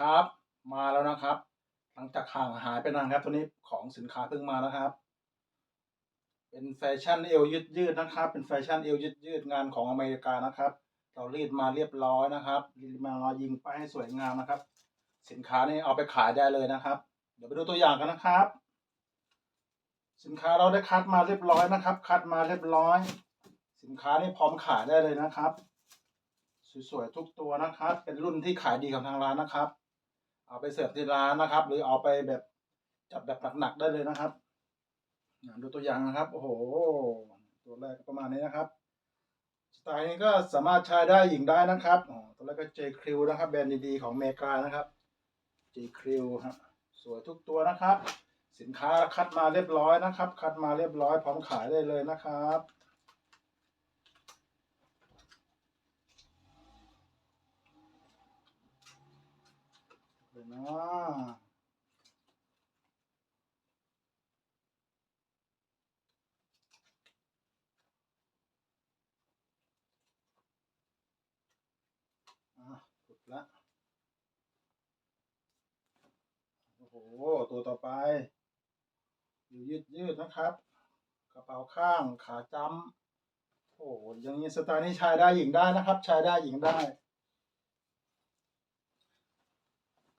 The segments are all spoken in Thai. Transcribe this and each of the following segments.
ครับ มาแล้วนะครับ หลังจากห่างหายไปนานครับตัวนี้ของสินค้าเพิ่งมาแล้วครับ เป็นแฟชั่นเอวยืดยืดๆนะครับ เป็นแฟชั่นเอวยืดยืดๆงานของอเมริกานะครับ เรารีดมาเรียบร้อยนะครับรีดมาเรายิงไปให้สวยงามนะครับ สินค้านี่เอาไปขายได้เลยนะครับ เดี๋ยวไปดูตัวอย่างกันนะครับ สินค้าเราได้คัดมาเรียบร้อยนะครับ คัดมาเรียบร้อย สินค้านี่พร้อมขายได้เลยนะครับสวยๆทุกตัวนะครับ เป็นรุ่นที่ขายดีของทางร้านนะครับ เอาไปเสิร์ฟที่ร้านนะครับ หรือเอาไปแบบจับแบบหนักๆได้เลยนะครับดูตัวอย่างนะครับโอ้โหตัวแรกประมาณนี้นะครับสไตล์นี้ก็สามารถใช้ได้หญิงได้นะครับตัวแรกก็ J Crew นะครับ แบรนด์ดีๆของเมกานะครับ J Crew ฮะสวยทุกตัวนะครับ สินค้าคัดมาเรียบร้อยนะครับ คัดมาเรียบร้อยพร้อมขายได้เลยนะครับ เลยนะอะละโอ้โห ตัวต่อไป อยู่ยืดยืดนะครับ กระเป๋าข้าง ขาจ้ำโอ้โหอย่างนี้สไตล์นี้ชายได้หญิงได้นะครับ ชายได้หญิงได้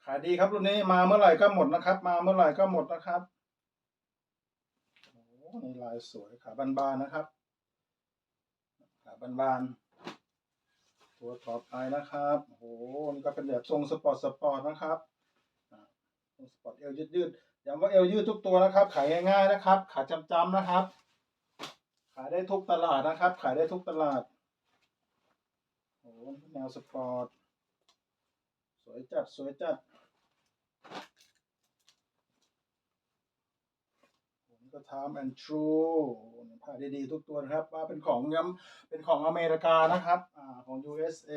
ขายดีครับรุ่นนี้มาเมื่อไหร่ก็หมดนะครับ มาเมื่อไหร่ก็หมดนะครับโอ้โหนี่ลายสวยขาบานๆนะครับ ขาบานๆตัวต่อไปนะครับโอ้โหนี่ก็เป็นแบบทรงสปอร์ตสปอร์ตนะครับทรงสปอร์ตเอวยืดๆย้ำว่าเอวยืดทุกตัวนะครับ ขายง่ายๆนะครับ ขาจำๆนะครับ ขายได้ทุกตลาดนะครับ ขายได้ทุกตลาดโอ้โหแนวสปอร์ต สวยจัด สวยจัดผม ก็ทำ and true ผ้าดีๆทุกตัวนะครับว่าเป็นของย้ำเป็นของอเมริกานะครับอ่าของ USA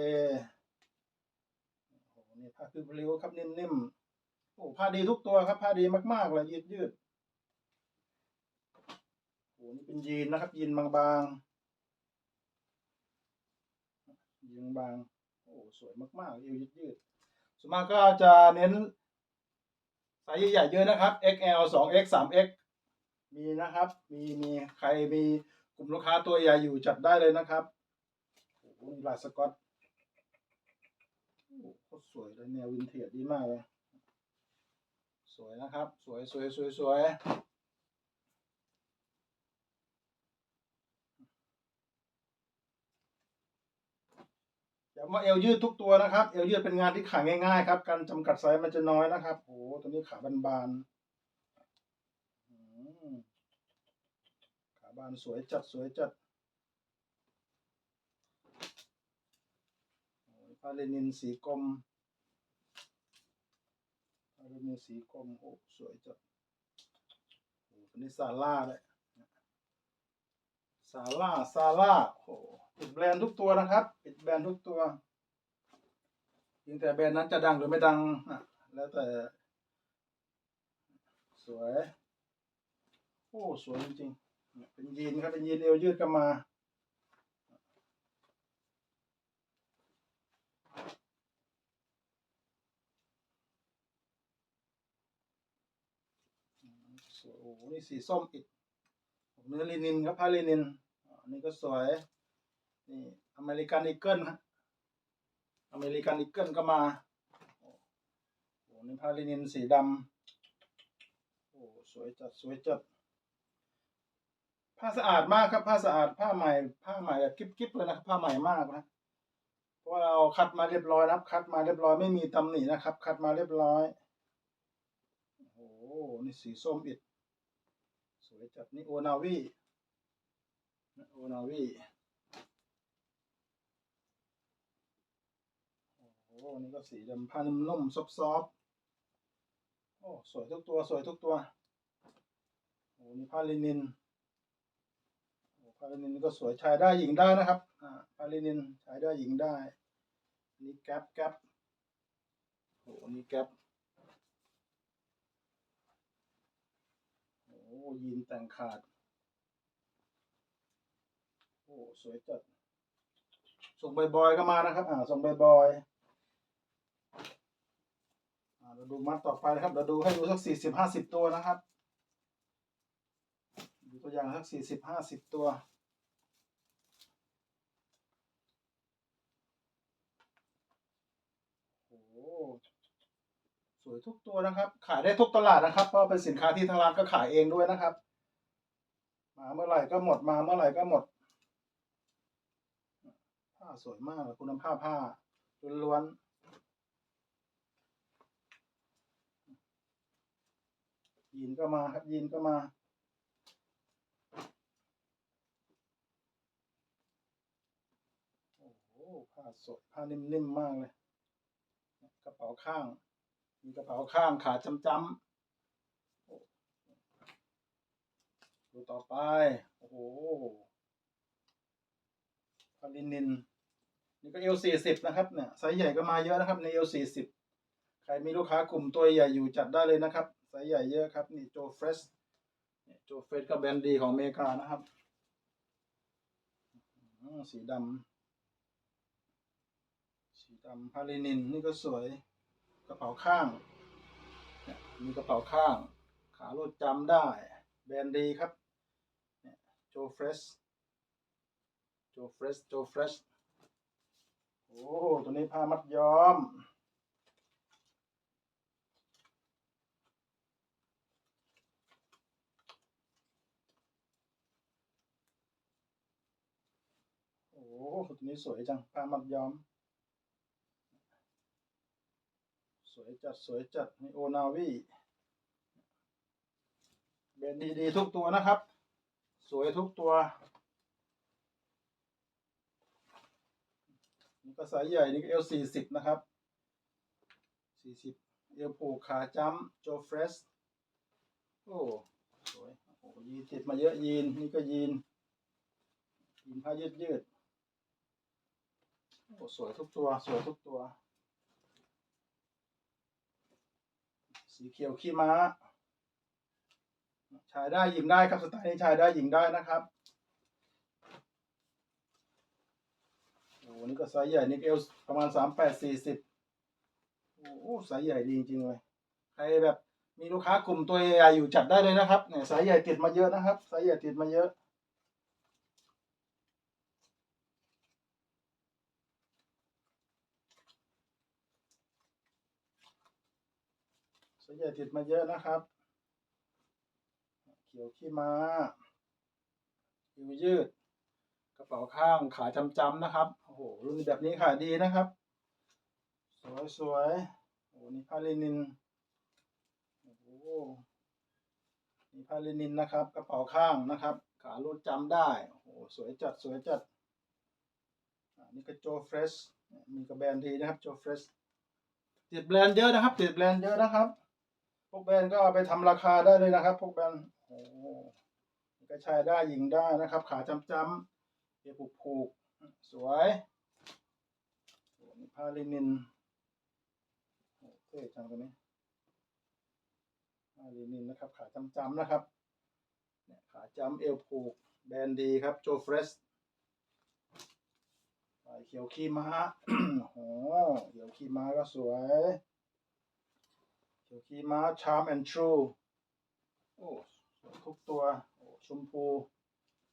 โอ้โหนี่ผ้าคือพริ้วครับนิ่มๆโอ้ผ้าดีทุกตัวครับผ้าดีมากๆเลยยืดยืดโอ้นี่เป็นยีนนะครับ ยีนบางๆยีนบางโอ้สวยมากๆเอวยืดยืดส่วนมากก็จะเน้นไซส์ใหญ่ๆเยอะนะครับ XL 2X 3X มีนะครับ มีมีใครมีกลุ่มลูกค้าตัวใหญ่อยู่จัดได้เลยนะครับโอ้โหนี่ลายสกอตโอ้โหโคตรสวยเลยแนววินเทจดีมากเลยสวยนะครับ สวยสวยสวยสวยย้ำว่าเอวยืดทุกตัวนะครับ เอวยืดเป็นงานที่ขายง่ายๆครับ การจำกัดไซส์มันจะน้อยนะครับ โอ้โหตัวนี้ขาบานๆอืมขา บานสวยจัดสวยจัดโอ้ยผ้าเลนินสีกรมผ้าเลนินสีกรมโอ้สวยจัดโอ้ตัวนี้ซาร่าเลยซาร่าซาร่าโอ้ปิดแบรนด์ทุกตัวนะครับปิดแบรนด์ทุกตัวเพียงแต่แบรนด์นั้นจะดังหรือไม่ดังอะแล้วแต่สวย โอ้ สวยจริงๆ เป็นยีนครับเป็นยีนเอวยืดก็มาสวยโอ้โหนี่สีส้มอีกเนื้อลินินครับผ้าลินินอันนี้ก็สวยนี่อเมริกันอีเกิลฮะอเมริกันอีเกิลก็มาโอ้โหนี่ผ้าลินินสีดำโอ้สวยจัดสวยจัด ผ้าสะอาดมากครับ ผ้าสะอาดผ้าใหม่ ผ้าใหม่แบบกิ๊บๆเลยนะครับผ้าใหม่มากนะเพราะว่าเราคัดมาเรียบร้อยนะครับ คัดมาเรียบร้อยไม่มีตำหนินะครับ คัดมาเรียบร้อยโอ้โหนี่สีส้มอีกสวยจัดนี่โอนาวีโอนาวีโอ้โหนี่ก็สีดำผ้านุ่มๆซอฟๆโอ้สวยทุกตัวสวยทุกตัวโอ้นี่ผ้าลินิน โอ้ผ้าลินินก็สวยชายได้หญิงได้นะครับอ่าผ้าลินินชายได้หญิงได้นี่แก๊ปแก๊ปโอ้นี่แก๊ปโอ้ยีนแต่งขาด โอ้สวยจัดส่งบอยๆก็มานะครับ อ่าส่งบอยๆเราดูมัดต่อไปนะครับ เราดูให้ดูสักสี่สิบห้าสิบตัวนะครับ ตัวอย่างสักสี่สิบห้าสิบตัว โอ้โหสวยทุกตัวนะครับ ขายได้ทุกตลาดนะครับ เพราะเป็นสินค้าที่ทางร้านก็ขายเองด้วยนะครับ มาเมื่อไหร่ก็หมดมาเมื่อไหร่ก็หมด ผ้าสวยมากคุณภาพผ้าล้วนยีนก็มาครับยีนก็มา โอ้โห ผ้าสดผ้านิ่มๆมากเลย กระเป๋าข้าง มีกระเป๋าข้างขาจำจำดูต่อไป โอ้โหพาลินิน นี่ก็เอลสี่สิบนะครับเนี่ยไซส์ใหญ่ก็มาเยอะนะครับในเอลสี่สิบใครมีลูกค้ากลุ่มตัวใหญ่อยู่จัดได้เลยนะครับไซส์ใหญ่เยอะครับ นี่โจเฟสโจเฟสก็แบรนด์ดีของอเมริกานะครับสีดำ สีดำพาลินินนี่ก็สวยกระเป๋าข้างมีกระเป๋าข้าง ขาลดจำได้ แบรนด์ดีครับโจเฟรสโจเฟรสโจเฟรสโอ้ตัวนี้ผ้ามัดย้อมโอ้ตัวนี้สวยจังผ้ามัดย้อม สวยจัดสวยจัดในโอนาวีเบนดีดีๆทุกตัวนะครับ สวยทุกตัว นี่ก็สายใหญ่นี่ก็เอลสี่สิบนะครับสี่สิบเอลผูกขาจ้ำโจเฟรสโอ้สวยโอ้ยีติดมาเยอะยีนนี่ก็ยีนยีนผ้ายืดยืดโอ้สวยทุกตัว สวยทุกตัว สีเขียวขี้ม้า ชายได้หญิงได้ครับสไตล์นี้ชายได้หญิงได้นะครับโอ้นี่ก็ไซส์ใหญ่นี่เอลประมาณสามแปดสี่สิบโอ้โหไซส์ใหญ่ดีจริงๆเลยใครแบบมีลูกค้ากลุ่มตัวใหญ่อยู่จัดได้เลยนะครับเนี่ยไซส์ใหญ่ติดมาเยอะนะครับไซส์ใหญ่ติดมาเยอะ ไซส์ใหญ่ติดมาเยอะนะครับ เขียวขี้ม้าอยู่ยืด กระเป๋าข้างขาจำๆนะครับ โอ้โห รุ่นแบบนี้ขายดีนะครับสวยสวยๆ โอ้นี่ผ้าลินิน โอ้โหนี่ผ้าลินินนะครับ กระเป๋าข้างนะครับ ขาลูดจำได้ โอ้โห สวยจัด สวยจัดอ่านี่ก็โจเฟรชมีกระแบรนด์ดีนะครับ โจเฟรชติดแบรนด์เยอะนะครับ ติดแบรนด์เยอะนะครับ วกแบรนด์ก็เอาไปทำราคาได้เลยนะครับ พวกแบรนด์โอ้โหก็ใช้ได้หญิงได้นะครับ ขาจำจำเอวผูกผูกสวยผ้าลินินโอเท่จังตัวนี้ผ้าลินินนะครับ ขาจำจำนะครับเนี่ยขาจำเอวผูกแบรนด์ดีครับโจเฟรสลายเขียวขี้ม้าโอ้โหเขียวขี้ม้าก็สวย เขียวขี้ม้าชาร์มแอนทรูโอ้สวยทุกตัวโอ้ชมพู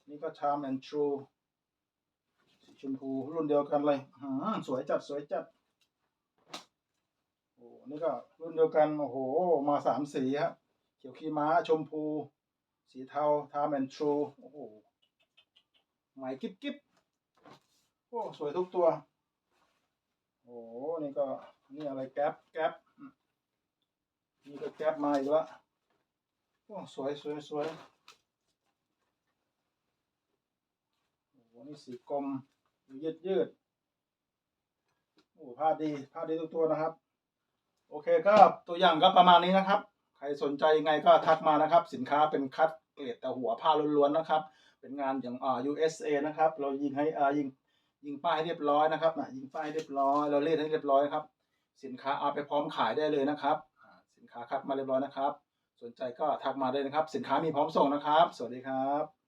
นี่ก็ชาร์มแอนทรูสีชมพูรุ่นเดียวกันเลยสวยจัดสวยจัดโอ้นี่ก็รุ่นเดียวกัน โอ้โห มาสามสีครับเขียวขี้ม้าชมพู สีเทาทามแมนทรูโอ้โหใหม่กิ๊บกิ๊บโอ้ สวยทุกตัว โอ้นี่ก็ นี่อะไรแก๊ปแก๊ป นี่ก็แก๊ปมาอีกแล้วโอ้สวยสวยสวยโอ้โหนี่สีกลมยืดยืดโอ้ผ้าดีผ้าดีทุกตัวนะครับ โอเคก็ตัวอย่างก็ประมาณนี้นะครับ ใครสนใจยังไงก็ทักมานะครับ สินค้าเป็นคัดเกรดแต่หัวผ้าล้วนๆนะครับ เป็นงานอย่างอ่า USA นะครับ เรายิงให้อ่ายิงยิงป้ายให้เรียบร้อยนะครับนะยิงป้ายให้เรียบร้อย เราเล่นให้เรียบร้อยครับ สินค้าเอาไปพร้อมขายได้เลยนะครับ อ่าค้าคับมาเรียบร้อยนะครับ สนใจก็ทักมาได้นะครับ สินค้ามีพร้อมส่งนะครับ สวัสดีครับ